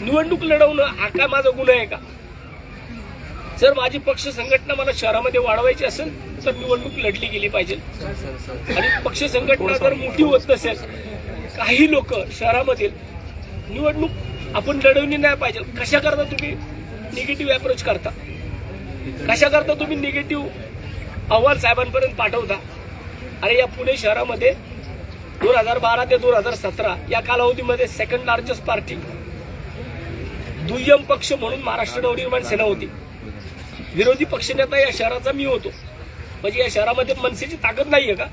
निवडणूक लढवणं हा काय माझा गुन्हा आहे का? जर माझी पक्ष संघटना मला शहरामध्ये वाढवायची असेल तर निवडणूक लढली गेली पाहिजे. आणि पक्ष संघटना जर मोठी होत नसेल काही लोक शहरामधील निवडणूक आपण लढवली नाही पाहिजे. कशा करता तुम्ही निगेटिव्ह अप्रोच करता? कशा करता तुम्ही निगेटिव्ह अहवाल साहेबांपर्यंत पाठवता? अरे या पुणे शहरामध्ये दोन हजार बारा ते दोन हजार सतरा या कालावधीमध्ये सेकंड लार्जेस्ट पार्टी दुय्यम पक्ष म्हणून महाराष्ट्र नवनिर्माण सेना होती. विरोधी पक्षनेता या शहराचा मी होतो. म्हणजे या शहरामध्ये मनसेची ताकद नाहीये का?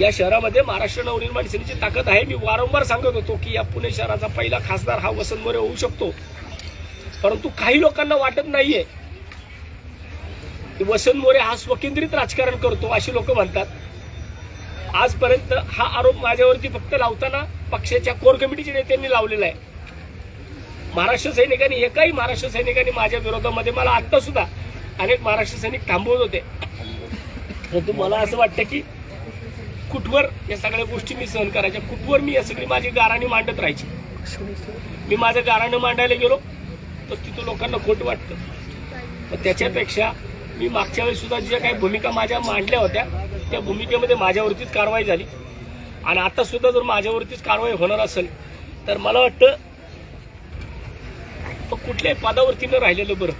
या शहरामध्ये महाराष्ट्र नवनिर्माण सेनेची ताकद आहे. मी वारंवार सांगत होतो की या पुणे शहराचा पहिला खासदार हा वसंत मोरे होऊ शकतो. परंतु काही लोकांना वाटत नाहीये की वसंत मोरे हा स्वकेंद्रित राजकारण करतो अशी लोक म्हणतात. आजपर्यंत हा आरोप माझ्यावरती फक्त लावताना पक्षाच्या कोर कमिटीच्या नेत्यांनी लावलेला आहे. महाराष्ट्र सैनिकांनी एकाही महाराष्ट्र सैनिकांनी माझ्या विरोधामध्ये मला आत्ता सुद्धा अनेक महाराष्ट्र सैनिक थांबवत होते. परंतु मला असं वाटतं की कुठवर या सगळ्या गोष्टी मी सहन करायच्या? कुठवर मी या सगळी माझी गाराणी मांडत राहायची? मी माझं गाराणं मांडायला गेलो तर तिथं लोकांना खोट वाटतं. मग त्याच्यापेक्षा मी मागच्या वेळेस सुद्धा ज्या काही भूमिका माझ्या मांडल्या होत्या त्या भूमिकेमध्ये माझ्यावरतीच कारवाई झाली. आणि आता सुद्धा जर माझ्यावरतीच कारवाई होणार असेल तर मला वाटतं तो कुठल्याही पदावरती न राहिलेलं बरं.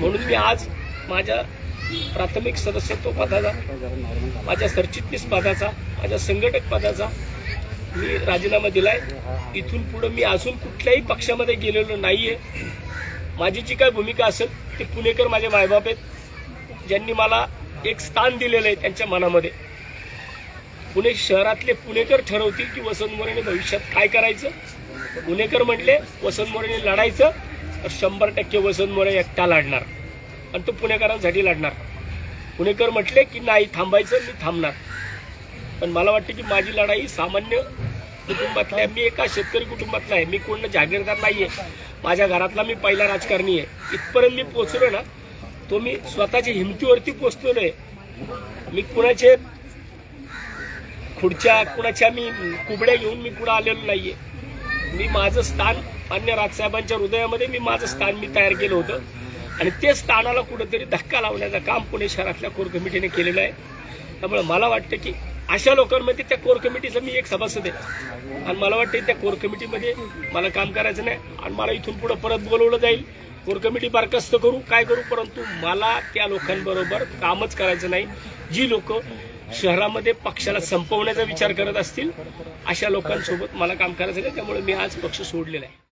म्हणून मी आज माझ्या प्राथमिक सदस्यत्व पदाचा माझ्या सरचिटणीस पदाचा माझ्या संघटक पदाचा मी राजीनामा दिलाय. इथून पुढे मी अजून कुठल्याही पक्षामध्ये गेलेलो नाहीये. माझी जी काय भूमिका असेल ते पुणेकर माझे मायबाप आहेत. ज्यांनी मला एक स्थान दिलेलं आहे त्यांच्या मनामध्ये. पुणे शहरातले पुणेकर ठरवतील की वसंत मोरेने भविष्यात काय करायचं? गुन्हेकर म्हटले वसंत मोरेने लढायचं तर शंभर टक्के वसंत मोरे एकटा लढणार. आणि तो पुणेकरांसाठी लढणार. पुणेकर म्हटले की नाही थांबायचं मी थांबणार. पण मला वाटतं की माझी लढाई सामान्य कुटुंबातल्या मी एका शेतकरी कुटुंबातला आहे. मी कोण जागीरदार नाहीये. माझ्या घरातला मी पहिला राजकारणी आहे. इथपर्यंत मी पोचलो ना तो मी स्वतःच्या हिमतीवरती पोचलेलो आहे मी कुणाचे खुर्च्या कुणाच्या मी कुबड्या घेऊन मी कुणा आलेलो नाहीये. मी माझं स्थान मान्य राजसाहेबांच्या हृदयामध्ये मी माझं स्थान मी तयार केलं होतं. आणि ते स्थानाला कुठंतरी धक्का लावण्याचं काम पुणे शहरातल्या कोर कमिटीने केलेलं आहे. त्यामुळे मला वाटतं की अशा लोकांमध्ये त्या कोर कमिटीचा मी एक सभासद आहे. आणि मला वाटतं त्या कोर कमिटीमध्ये मला काम करायचं नाही. आणि मला इथून पुढे परत बोलवलं जाईल. कोर कमिटी बरखास्त करू? काय करू? परंतु मला त्या लोकांबरोबर कामच करायचं नाही. जी लोक शहरामध्ये पक्षाला संपवण्याचा विचार करत असतील अशा लोकांसोबत मला काम करायचं नाही. त्यामुळे मी आज पक्ष सोडलेला आहे.